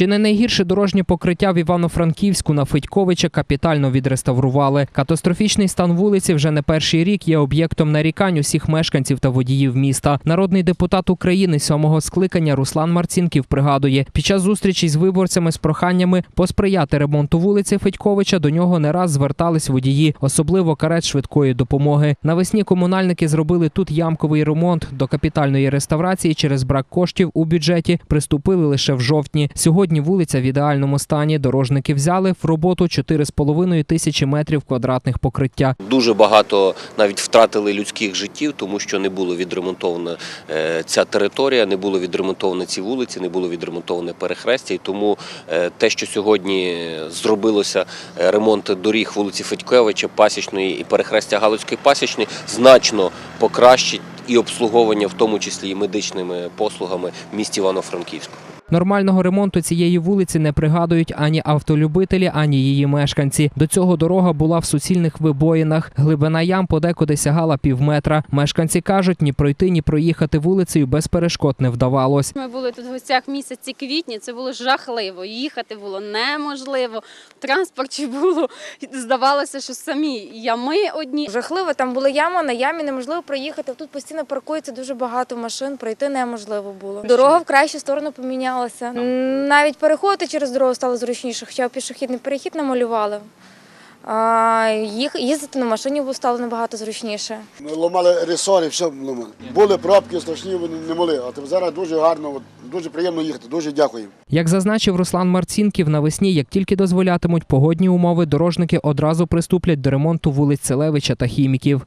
Чи не найгірше дорожнє покриття в Івано-Франківську на Федьковича капітально відреставрували. Катастрофічний стан вулиці вже не перший рік є об'єктом нарікань усіх мешканців та водіїв міста. Народний депутат України сьомого скликання Руслан Марцінків пригадує, під час зустрічі з виборцями з проханнями посприяти ремонту вулиці Федьковича до нього не раз звертались водії, особливо карет швидкої допомоги. Навесні комунальники зробили тут ямковий ремонт. До капітальної реставрації через брак коштів у бюджеті приступили лише в жовтні. Сьогодні вулиця в ідеальному стані. Дорожники взяли в роботу 4,5 тисячі метрів квадратних покриття. Дуже багато навіть втратили людських життів, тому що не було відремонтована е, ця територія, не було відремонтовано ці вулиці, не було відремонтоване перехрестя. І тому е, те, що сьогодні зробилося е, ремонт доріг вулиці Федькевича, Пасічної і перехрестя Галицької Пасічної, значно покращить і обслуговування, в тому числі і медичними послугами в місті Івано-Франківську. Нормального ремонту цієї вулиці не пригадують ані автолюбителі, ані її мешканці. До цього дорога була в суцільних вибоїнах. Глибина ям подекуди сягала півметра. Мешканці кажуть, ні пройти, ні проїхати вулицею без перешкод не вдавалось. Ми були тут в гостях в місяці квітні. Це було жахливо. Їхати було неможливо. В транспорті було здавалося, що самі ями одні. Жахливо, там була яма, на ямі неможливо проїхати. Тут постійно паркується дуже багато машин, пройти неможливо було. Дорога в кращу сторону помінялася. М, Навіть переходити через дорогу стало зручніше, хоча пішохідний перехід намалювали. А їх їздити на машині стало набагато зручніше. Ми ламали ресори, все ламали. Були пробки страшні, вони не могли. А тепер зараз дуже гарно, дуже приємно їхати. Дуже дякую. Як зазначив Руслан Марцінків, навесні, як тільки дозволятимуть погодні умови, дорожники одразу приступлять до ремонту вулиць Целевича та Хіміків.